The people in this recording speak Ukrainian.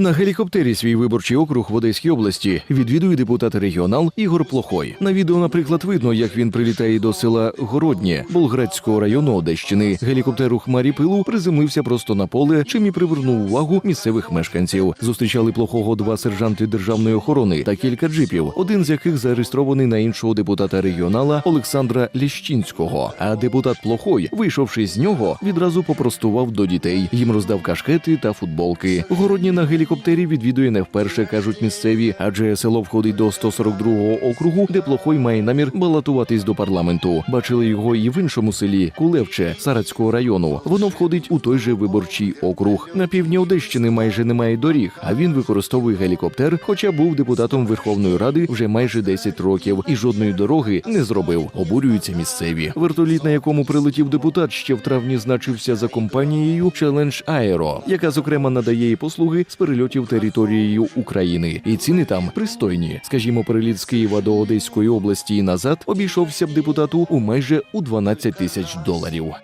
На гелікоптері свій виборчий округ в Одеській області відвідує депутат регіонал Ігор Плохой. На відео, наприклад, видно, як він прилітає до села Городнє Болградського району Одещини. Гелікоптер у хмарі пилу приземлився просто на поле, чим і привернув увагу місцевих мешканців. Зустрічали плохого два сержанти державної охорони та кілька джипів, один з яких зареєстрований на іншого депутата регіонала Олександра Ліщинського. А депутат Плохой, вийшовши з нього, відразу попростував до дітей. Їм роздав кашкети та футболки. Городні на гелікоптері відвідує не вперше, кажуть місцеві, адже село входить до 142-го округу, де Плохой має намір балотуватись до парламенту. Бачили його і в іншому селі Кулевче Сарацького району. Воно входить у той же виборчий округ. На півдні Одещини майже немає доріг, а він використовує гелікоптер, хоча був депутатом Верховної Ради вже майже 10 років і жодної дороги не зробив. Обурюються місцеві. Вертоліт, на якому прилетів депутат, ще в травні значився за компанією Challenge Aero, яка зокрема надає послуги з перельотів територією України. І ціни там пристойні. Скажімо, переліт з Києва до Одеської області і назад обійшовся б депутату у майже у 12 тисяч доларів.